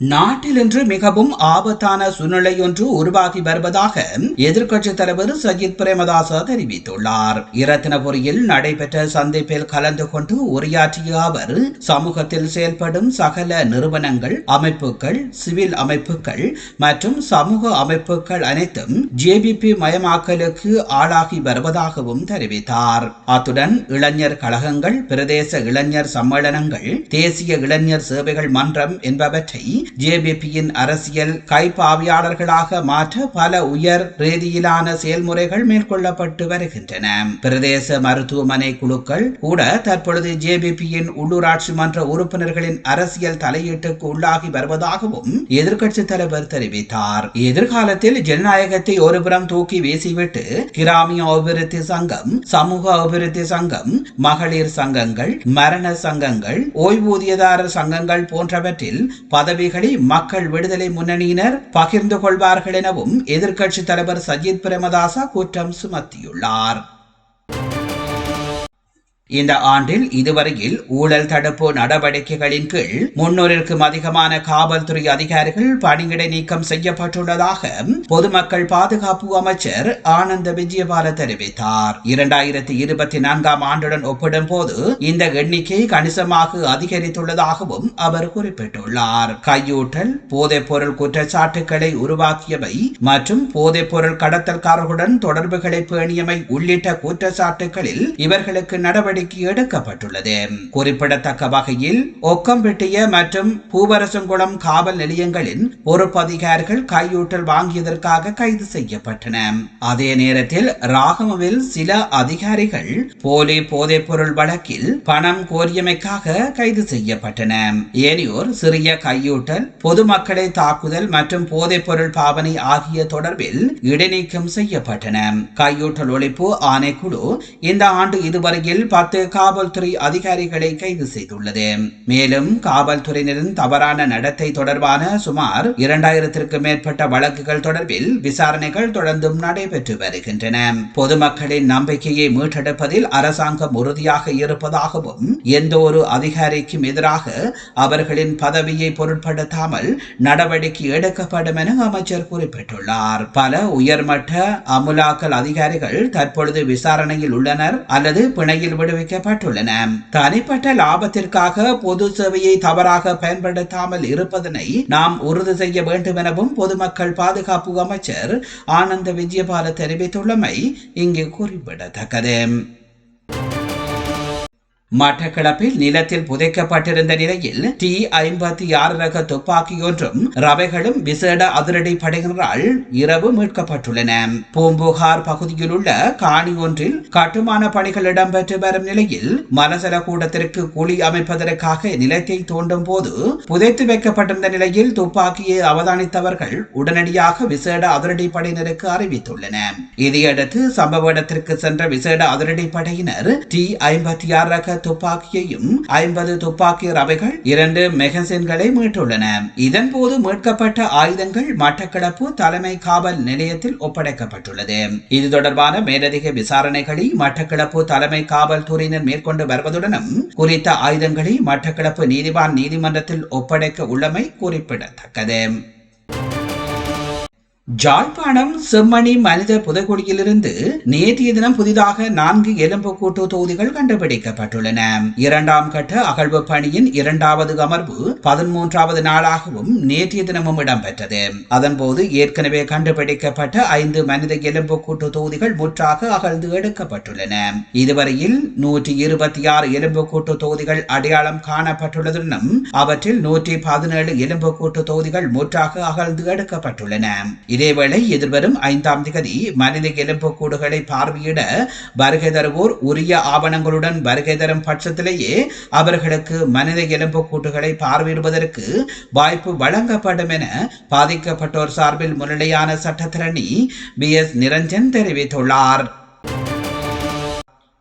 நாட்டில் இன்று மிகவும் ஆபத்தான சூழ்நிலையொன்று உருவாகி வருவதாக எதிர்க்கட்சித் தலைவர் சஜித் பிரேமதாச தெரிவித்துள்ளார். இரத்தினபுரியில் நடைபெற்ற சந்திப்பில் கலந்து கொண்டு உரையாற்றிய அவர் சமூகத்தில் செயல்படும் சகல நிறுவனங்கள் அமைப்புகள் சிவில் அமைப்புகள் மற்றும் சமூக அமைப்புகள் அனைத்தும் ஜேபிபி மயமாக்கலுக்கு ஆளாகி வருவதாகவும் தெரிவித்தார். அத்துடன் இளைஞர் கழகங்கள் பிரதேச இளைஞர் சம்மேளனங்கள் தேசிய இளைஞர் சேவைகள் மன்றம் என்பவற்றை ஜேபிபியின் அரசியல் கைப்பாவியாளர்களாக மாற்ற பல உயர் ரீதியிலான செயல்முறைகள் மேற்கொள்ளப்பட்டு வருகின்றன. பிரதேச மருத்துவமனை குழுக்கள் கூட தற்பொழுது ஜேபிபியின் உள்ளூராட்சி மன்ற உறுப்பினர்களின் அரசியல் தலையீட்டுக்கு உள்ளாகி வருவதாகவும் எதிர்க்கட்சித் தலைவர் தெரிவித்தார். எதிர்காலத்தில் ஜனநாயகத்தை ஒருபுறம் தூக்கி வீசிவிட்டு கிராமிய அபிவிருத்தி சங்கம் சமூக அபிவிருத்தி சங்கம் மகளிர் சங்கங்கள் மரண சங்கங்கள் ஓய்வூதியதாரர் சங்கங்கள் போன்றவற்றில் பதவிகளை மக்கள் விடுதலை முன்னணியினர் பகிர்ந்து கொள்வார்கள் எனவும் எதிர்க்கட்சித் தலைவர் சஜித் பிரேமதாசா குற்றம் சுமத்தியுள்ளார். இந்த ஆண்டில் இதுவரையில் ஊழல் தடுப்பு நடவடிக்கைகளின் கீழ் முன்னூறிற்கும் அதிகமான காவல்துறை அதிகாரிகள் பணியிடை நீக்கம் செய்யப்பட்டுள்ளதாக பொதுமக்கள் பாதுகாப்பு அமைச்சர் ஆனந்த விஜயபால தெரிவித்தார். இரண்டாயிரத்தி இருபத்தி நான்காம் ஆண்டுடன் ஒப்பிடும் போது இந்த எண்ணிக்கை கணிசமாக அதிகரித்துள்ளதாகவும் அவர் குறிப்பிட்டுள்ளார். கையூட்டல் போதைப் பொருள் குற்றச்சாட்டுகளை உருவாக்கியவை மற்றும் போதைப் பொருள் கடத்தல்காரர்களுடன் தொடர்புகளை பேணியமை உள்ளிட்ட குற்றச்சாட்டுகளில் இவர்களுக்கு நடவடிக்கை நடவடிக்கை எடுக்கப்பட்டுள்ளது. குறிப்பிடத்தக்க வகையில் ஒக்கம்பெட்டிய மற்றும் பூவரசங்குளம் காவல் நிலையங்களின் பொறுப்பதிகாரிகள் கையூட்டல் வாங்கியதற்காக கைது செய்யப்பட்டன. அதே நேரத்தில் ராகமவில் சில அதிகாரிகள் போலி போதைப்பொருள் வழக்கில் பணம் கோரியமைக்காக கைது செய்யப்பட்டன. ஏனையோர் சிறிய கையூட்டல் பொதுமக்களை தாக்குதல் மற்றும் போதைப்பொருள் பாவனை ஆகிய தொடர்பில் இடைநீக்கம் செய்யப்பட்டன. கையூட்டல் ஒழிப்பு ஆணைக்குழு இந்த ஆண்டு இதுவரையில் பத்து காவல்துறை அதிகாரிகளை கைது செய்துள்ளது. மேலும் காவல்துறையினரின் தவறான நடத்தை தொடர்பான சுமார் இரண்டாயிரத்திற்கு மேற்பட்ட வழக்குகள் தொடர்பில் விசாரணைகள் தொடர்ந்தும் நடைபெற்று வருகின்றன. பொதுமக்களின் நம்பிக்கையை மீட்டெடுப்பதில் அரசாங்கம் உறுதியாக இருப்பதாகவும் எந்த ஒரு அதிகாரிக்கும் எதிராக அவர்களின் பதவியை பொருட்படுத்தாமல் நடவடிக்கை எடுக்கப்படும் என அமைச்சர் குறிப்பிட்டுள்ளார். பல உயர்மட்ட அமுலாக்கல் அதிகாரிகள் தற்பொழுது விசாரணையில் உள்ளனர் அல்லது பிணையில் விடுவிக்கப்பட்டுள்ளன. தனிப்பட்ட லாபத்திற்காக பொது சேவையை தவறாக பயன்படுத்தாமல் இருப்பதனை நாம் உறுதி செய்ய வேண்டும் எனவும் பொதுமக்கள் பாதுகாப்பு அமைச்சர் ஆனந்த விஜயபால தெரிவித்துள்ளமை இங்கு குறிப்பிடத்தக்கது. மட்டக்களப்பில் நிலத்தில் புதைக்கப்பட்டிருந்த நிலையில் டி ஐம்பத்தி ஆறு ரக துப்பாக்கி ஒன்றும் ரவைகளும் விசேட அதிரடி படையினரால் இரவு மீட்கப்பட்டுள்ளன. பூம்புகார் பகுதியில் உள்ள காணி ஒன்றில் கட்டுமான பணிகள் இடம்பெற்று வரும் நிலையில் மனசல கூடத்திற்கு குழி அமைப்பதற்காக நிலத்தை தோண்டும் போது புதைத்து வைக்கப்பட்டிருந்த நிலையில் துப்பாக்கியை அவதானித்தவர்கள் உடனடியாக விசேட அதிரடி படையினருக்கு அறிவித்துள்ளன. இதையடுத்து சம்பவ இடத்திற்கு சென்ற விசேட அதிரடி படையினர் டி ஐம்பத்தி ஆறு ரக துப்பாக்கியையும் ஐம்பது துப்பாக்கி ரவைகள் இரண்டு மெகசின்களை மீட்டுள்ளன. இதன் போது மீட்கப்பட்ட ஆயுதங்கள் மட்டக்களப்பு தலைமை காவல் நிலையத்தில் ஒப்படைக்கப்பட்டுள்ளது. இது தொடர்பான மேலதிக விசாரணைகளை மட்டக்களப்பு தலைமை காவல்துறையினர் மேற்கொண்டு வருவதுடனும் குறித்த ஆயுதங்களை மட்டக்களப்பு நீதிவான் நீதிமன்றத்தில் ஒப்படைக்க உள்ளமை குறிப்பிடத்தக்கது. ஜாழ்ப்பாணம் செம்மணி மனித புதைக்குடியிலிருந்து நேற்றைய தினம் புதிதாக நான்கு எலும்பு கூட்டு தொகுதிகள் கண்டுபிடிக்கப்பட்டுள்ளன. இரண்டாம் கட்ட அகழ்வு பணியின் இரண்டாவது அமர்வு பதிமூன்றாவது நாளாகவும் நேற்றைய தினமும் இடம்பெற்றது. அதன்போது ஏற்கனவே கண்டுபிடிக்கப்பட்ட ஐந்து மனித எலும்பு கூட்டு தொகுதிகள் முற்றாக அகழ்ந்து எடுக்கப்பட்டுள்ளன. இதுவரையில் நூற்றி இருபத்தி ஆறு எலும்பு கூட்டு தொகுதிகள் அடையாளம் காணப்பட்டுள்ளதுடனும் அவற்றில் நூற்றி பதினேழு எலும்பு கூட்டு தொகுதிகள் முற்றாக அகழ்ந்து எடுக்கப்பட்டுள்ளன. இதேவேளை எதிர்வரும் ஐந்தாம் திகதி மனித எலும்புக்கூடுகளை பார்வையிட வருகை தருவோர் உரிய ஆவணங்களுடன் வருகை தரும் பட்சத்திலேயே அவர்களுக்கு மனித எலும்புக்கூட்டுகளை பார்வையிடுவதற்கு வாய்ப்பு வழங்கப்படும் என பாதிக்கப்பட்டோர் சார்பில் முன்னிலையான சட்டத்திரணி பி எஸ் நிரஞ்சன் தெரிவித்துள்ளார்.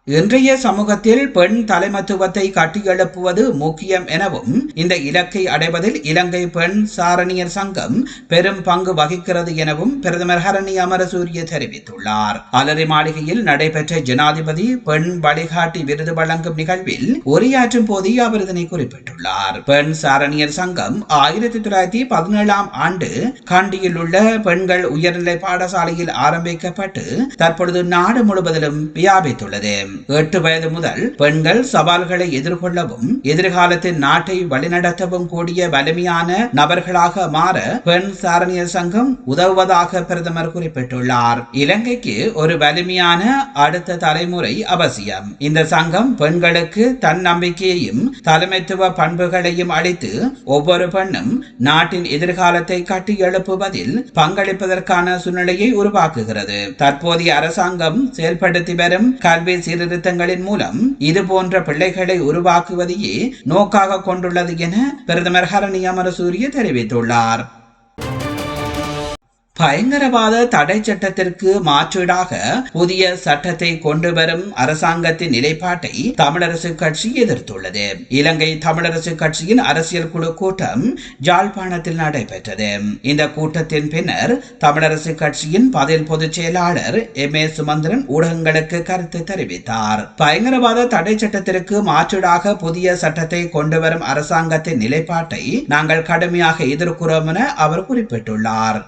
இன்றைய சமூகத்தில் பெண் தலைமத்துவத்தை கட்டியெழுப்புவது முக்கியம் எனவும் இந்த இலக்கை அடைவதில் இலங்கை பெண் சாரணியர் சங்கம் பெரும் பங்கு வகிக்கிறது எனவும் பிரதமர் ஹரணி அமரசூரிய தெரிவித்துள்ளார். அலரி மாளிகையில் நடைபெற்ற ஜனாதிபதி பெண் வழிகாட்டி விருது வழங்கும் நிகழ்வில் உரையாற்றும் போதே அவர் இதனை குறிப்பிட்டுள்ளார். பெண் சாரணியர் சங்கம் ஆயிரத்தி தொள்ளாயிரத்தி பதினேழாம் ஆண்டு கண்டியில் உள்ள பெண்கள் உயர்நிலை பாடசாலையில் ஆரம்பிக்கப்பட்டு தற்பொழுது நாடு முழுவதிலும் வியாபித்துள்ளது. எட்டு வயது முதல் பெண்கள் சவால்களை எதிர்கொள்ளவும் எதிர்காலத்தின் நாட்டை வழிநடத்தவும் கூடிய வலிமையான நபர்களாக மாற பெண் சாரணியர் சங்கம் உதவுவதாக பிரதமர் குறிப்பிட்டுள்ளார். இலங்கைக்கு ஒரு வலிமையான அடுத்த தலைமுறை அவசியம். இந்த சங்கம் பெண்களுக்கு தன்னம்பிக்கையையும் தலைமைத்துவ பண்புகளையும் அளித்து ஒவ்வொரு பெண்ணும் நாட்டின் எதிர்காலத்தை கட்டி எழுப்புவதில் பங்களிப்பதற்கான சூழ்நிலையை உருவாக்குகிறது. தற்போதைய அரசாங்கம் செயல்படுத்தி வரும் கல்வி சீர்திருத்தங்களின் மூலம் இது போன்ற பிள்ளைகளை உருவாக்குவதையே நோக்காக கொண்டுள்ளது என பிரதமர் ஹரணி அமரசூரிய தெரிவித்துள்ளார். பயங்கரவாத தடை சட்டத்திற்கு மாற்றீடாக புதிய சட்டத்தை கொண்டு வரும் அரசாங்கத்தின் நிலைப்பாட்டை தமிழரசு கட்சி எதிர்த்துள்ளது. இலங்கை தமிழரசு கட்சியின் அரசியல் குழு கூட்டம் ஜாழ்ப்பாணத்தில் நடைபெற்றது. இந்த கூட்டத்தின் பின்னர் தமிழரசு கட்சியின் பதில் பொதுச் செயலாளர் எம். ஏ. சுமந்திரன் ஊடகங்களுக்கு கருத்து தெரிவித்தார். பயங்கரவாத தடை சட்டத்திற்கு மாற்றீடாக புதிய சட்டத்தை கொண்டு வரும் அரசாங்கத்தின் நிலைப்பாட்டை நாங்கள் கடுமையாக எதிர்க்கிறோம் என அவர் குறிப்பிட்டுள்ளார்.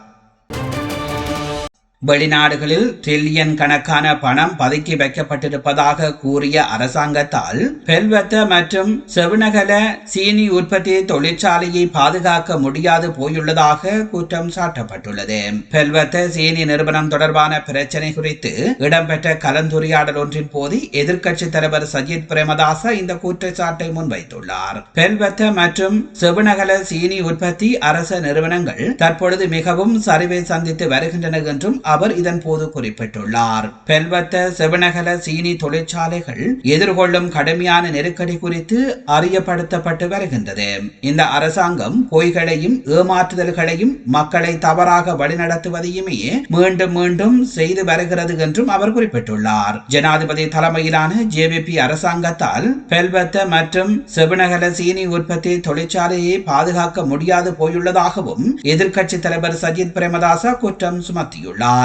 வெளிநாடுகளில் டிரில்லியன் கணக்கான பணம் பதுக்கி வைக்கப்பட்டிருப்பதாக கூறிய அரசாங்கத்தால் பெல்வத்த மற்றும் செவனகல சீனி உற்பத்தி தொழிற்சாலையை பாதுகாக்க முடியாது போயுள்ளதாக குற்றம் சாட்டப்பட்டுள்ளது. பெல்வத்த சீனி நிறுவனம் தொடர்பான பிரச்சனை குறித்து இடம்பெற்ற கலந்துரையாடல் ஒன்றின் போது எதிர்க்கட்சி தலைவர் சஜித் பிரேமதாச இந்த குற்றச்சாட்டை முன்வைத்துள்ளார். பெல்வத்த மற்றும் செவனகல சீனி உற்பத்தி அரச நிறுவனங்கள் தற்பொழுது மிகவும் சரிவை சந்தித்து வருகின்றன என்றும் அவர் இதன் போது குறிப்பிட்டுள்ளார். பெல்வத்த செவனகல சீனி தொழிற்சாலைகள் எதிர்கொள்ளும் கடுமையான நெருக்கடி குறித்து அறியப்படுத்தப்பட்டு வருகின்றது. இந்த அரசாங்கம் பொய்களையும் ஏமாற்றுதல்களையும் மக்களை தவறாக வழிநடத்துவதையுமே மீண்டும் மீண்டும் செய்து வருகிறது என்றும் அவர் குறிப்பிட்டுள்ளார். ஜனாதிபதி தலைமையிலான ஜேவிபி அரசாங்கத்தால் பெல்வத்த மற்றும் செவனகல சீனி உற்பத்தி தொழிற்சாலையை பாதுகாக்க முடியாது போயுள்ளதாகவும் எதிர்க்கட்சி தலைவர் சஜித் பிரேமதாசா குற்றம் சுமத்தியுள்ளார்.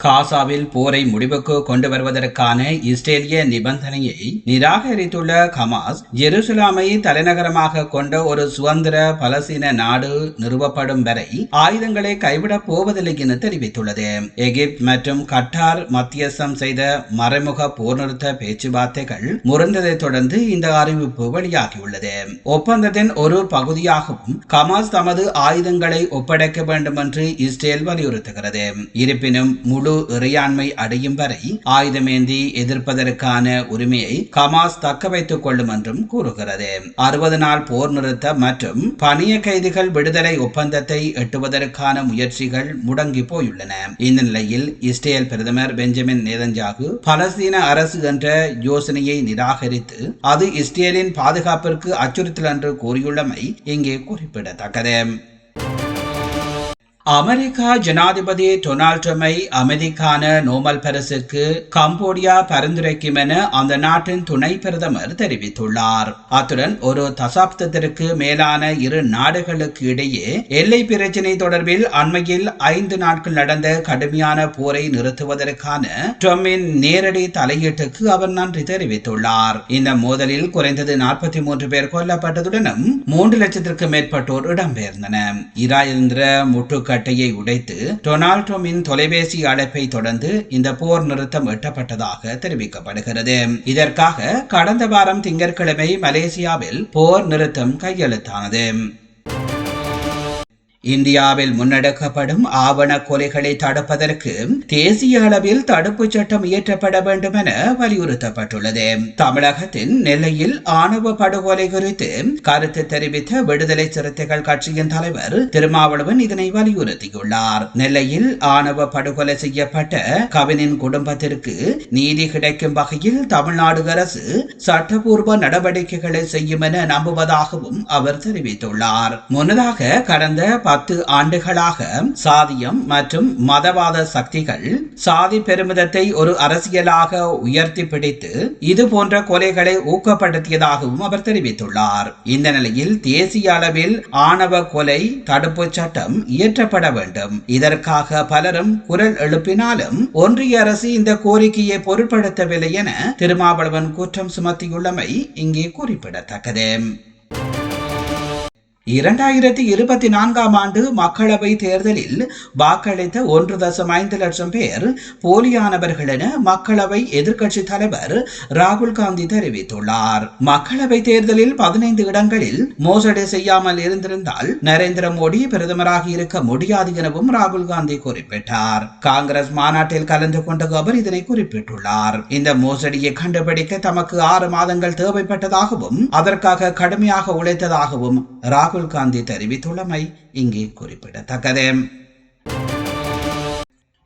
காசாவில் போரை முடிவுக்கு கொண்டு வருவதற்கான இஸ்ரேலிய நிபந்தனையை நிராகரித்துள்ள ஹமாஸ் ஜெருசலாமை தலைநகரமாக கொண்ட ஒரு சுதந்திர பலசீன நாடு நிறுவப்படும் வரை ஆயுதங்களை கைவிடப் போவதில்லை என தெரிவித்துள்ளது. எகிப்து மற்றும் கட்டார் மத்தியஸ்தம் செய்த மறைமுக போர் நிறுத்த பேச்சுவார்த்தைகள் முறிந்ததைத் தொடர்ந்து இந்த அறிவிப்பு வெளியாகியுள்ளது. ஒப்பந்தத்தின் ஒரு பகுதியாகவும் ஹமாஸ் தமது ஆயுதங்களை ஒப்படைக்க வேண்டும் என்று இஸ்ரேல் வலியுறுத்துகிறது. இருப்பினும் முழு இறையாண்மை அடையும் வரை ஆயுதமேந்தி எதிர்ப்பதற்கான உரிமையை ஹமாஸ் தக்க வைத்துக் கொள்ளும் என்றும் கூறுகிறது. அறுபது நாள் போர் நிறுத்த மற்றும் பணிய கைதிகள் விடுதலை ஒப்பந்தத்தை எட்டுவதற்கான முயற்சிகள் முடங்கி போயுள்ளன. இந்த நிலையில் இஸ்ரேல் பிரதமர் பெஞ்சமின் நேதன்ஜாகு பலஸ்தீன அரசு என்ற யோசனையை நிராகரித்து அது இஸ்ரேலின் பாதுகாப்பிற்கு அச்சுறுத்தல் என்று கூறியுள்ளமை இங்கே குறிப்பிடத்தக்கது. அமெரிக்கா ஜனாதிபதி டொனால்ட் ட்ரம்பை அமைதிக்கான நோபல் பரிசுக்கு கம்போடியா பரிந்துரைக்கும் என அந்த நாட்டின் துணை பிரதமர் தெரிவித்துள்ளார். அத்துடன் ஒரு தசாப்தத்திற்கு மேலான இரு நாடுகளுக்கு இடையே எல்லை பிரச்சினை தொடர்பில் அண்மையில் ஐந்து நாட்கள் நடந்த கடுமையான போரை நிறுத்துவதற்கான ட்ரம்பின் நேரடி தலையீட்டுக்கு அவர் நன்றி தெரிவித்துள்ளார். இந்த மோதலில் குறைந்தது நாற்பத்தி மூன்று பேர் கொல்லப்பட்டதுடனும் மூன்று லட்சத்திற்கும் மேற்பட்டோர் இடம்பெயர்ந்தனர். இராயந்திர முட்டுக்கள் கட்டையை உடைத்து டொனால்ட் தொலைபேசி அழைப்பை தொடர்ந்து இந்த போர் நிறுத்தம் எட்டப்பட்டதாக தெரிவிக்கப்படுகிறது. இதற்காக கடந்த வாரம் திங்கட்கிழமை மலேசியாவில் போர் நிறுத்தம் கையெழுத்தானது. இந்தியாவில் முன்னெடுக்கப்படும் ஆவண கொலைகளை தடுப்பதற்கு தேசிய அளவில் தடுப்பு சட்டம் இயற்றப்பட வேண்டும் என வலியுறுத்தப்பட்டுள்ளது. தமிழகத்தின் நெல்லையில் ஆணவ படுகொலை குறித்து கருத்து தெரிவித்த விடுதலை சிறுத்தைகள் கட்சியின் தலைவர் திருமாவளவன் இதனை வலியுறுத்தியுள்ளார். நெல்லையில் ஆணவ படுகொலை செய்யப்பட்ட கவினின் குடும்பத்திற்கு நீதி கிடைக்கும் வகையில் தமிழ்நாடு அரசு சட்டபூர்வ நடவடிக்கைகளை செய்யும் என நம்புவதாகவும் அவர் தெரிவித்துள்ளார். முன்னதாக கடந்த பத்து ஆண்டுகளாக சாதியம் மற்றும் மதவாத சக்திகள் சாதி பெருமிதத்தை ஒரு அரசியலாக உயர்த்தி பிடித்து இது போன்ற கொலைகளை ஊக்கப்படுத்தியதாகவும் அவர் தெரிவித்துள்ளார். இந்த நிலையில் தேசிய அளவில் ஆணவ கொலை தடுப்பு சட்டம் இயற்றப்பட வேண்டும். இதற்காக பலரும் குரல் எழுப்பினாலும் ஒன்றிய அரசு இந்த கோரிக்கையை பொருட்படுத்தவில்லை என திருமாவளவன் குற்றம் சுமத்தியுள்ளமை இங்கே குறிப்பிடத்தக்கது. இரண்டாயிரத்தி இருபத்தி நான்காம் ஆண்டு மக்களவை தேர்தலில் வாக்களித்த ஒன்று தசம் ஐந்து லட்சம் பேர் போலியானவர்கள் என மக்களவை எதிர்க்கட்சி தலைவர் ராகுல் காந்தி தெரிவித்துள்ளார். மக்களவை தேர்தலில் பதினைந்து இடங்களில் மோசடி செய்யாமல் இருந்திருந்தால் நரேந்திர மோடி பிரதமராக இருக்க முடியாது எனவும் ராகுல் காந்தி குறிப்பிட்டார். காங்கிரஸ் மாநாட்டில் கலந்து கொண்ட அவர் இதனை குறிப்பிட்டுள்ளார். இந்த மோசடியை கண்டுபிடிக்க தமக்கு ஆறு மாதங்கள் தேவைப்பட்டதாகவும் அதற்காக கடுமையாக உழைத்ததாகவும் ராகுல் ராகுல் காந்தி தெரிவித்துள்ளமை இங்கே குறிப்பிடத்தக்கது.